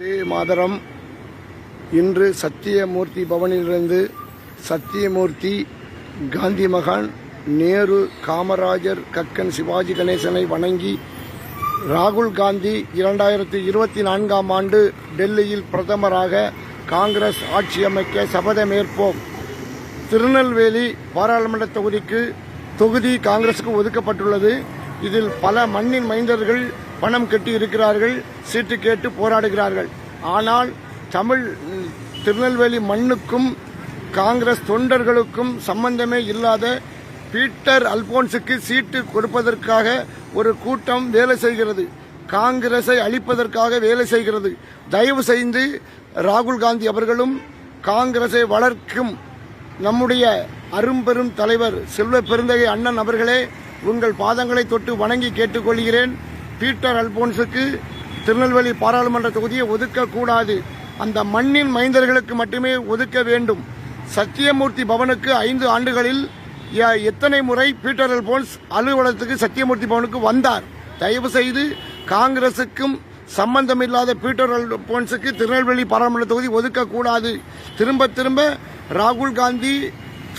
ஸ்ரீ மாதரம். இன்று சத்தியமூர்த்தி பவனிலிருந்து சத்தியமூர்த்தி காந்தி மகான் நேரு காமராஜர் கக்கன் சிவாஜி கணேசனை வணங்கி ராகுல் காந்தி இரண்டாயிரத்தி இருபத்தி நான்காம் ஆண்டு டெல்லியில் பிரதமராக காங்கிரஸ் ஆட்சி அமைக்க சபதமேற்போம் திருநெல்வேலி பாராளுமன்ற தொகுதிக்கு தொகுதி காங்கிரசுக்கு ஒதுக்கப்பட்டுள்ளது. இதில் பல மண்ணின் மைந்தர்கள் பணம் கட்டி இருக்கிறார்கள் சீட்டு கேட்டு போராடுகிறார்கள். ஆனால் தமிழ் திருநெல்வேலி மண்ணுக்கும் காங்கிரஸ் தொண்டர்களுக்கும் சம்பந்தமே இல்லாத பீட்டர் அல்போன்ஸுக்கு சீட்டு கொடுப்பதற்காக ஒரு கூட்டம் வேலை செய்கிறது. காங்கிரஸை அழிப்பதற்காக வேலை செய்கிறது. தயவு செய்து ராகுல் காந்தி அவர்களும் காங்கிரஸை வளர்க்கும் நம்முடைய அரும்பெரும் தலைவர் செல்வ பெருந்தகை அண்ணன் அவர்களே உங்கள் பாதங்களை தொட்டு வணங்கி கேட்டுக்கொள்கிறேன். பீட்டர் அல்போன்ஸுக்கு திருநெல்வேலி பாராளுமன்ற தொகுதியை ஒதுக்கக்கூடாது. அந்த மண்ணின் மைந்தர்களுக்கு மட்டுமே ஒதுக்க வேண்டும். சத்தியமூர்த்தி பவனுக்கு ஐந்து ஆண்டுகளில் எத்தனை முறை பீட்டர் அல்போன்ஸ் அலுவலகத்துக்கு சத்தியமூர்த்தி பவனுக்கு வந்தார்? தயவு செய்து காங்கிரசுக்கும் சம்பந்தமில்லாத பீட்டர் அல்போன்ஸுக்கு திருநெல்வேலி பாராளுமன்ற தொகுதி ஒதுக்கக்கூடாது. திரும்ப திரும்ப ராகுல் காந்தி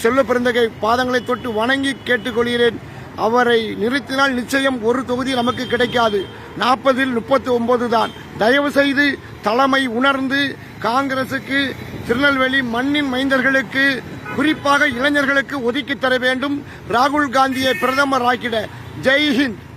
செல்வ பிறந்தகை பாதங்களை தொட்டு வணங்கி கேட்டுக்கொள்கிறேன். அவரை நிறுத்தினால் நிச்சயம் ஒரு தொகுதி நமக்கு கிடைக்காது. நாற்பதில் முப்பத்தி ஒன்பது தான். தயவு செய்து தலைமை உணர்ந்து காங்கிரசுக்கு திருநெல்வேலி மண்ணின் மைந்தர்களுக்கு குறிப்பாக இளைஞர்களுக்கு ஒதுக்கி தர வேண்டும். ராகுல் காந்தியை பிரதமர் ஆக்கிட ஜெய் ஹிந்த்.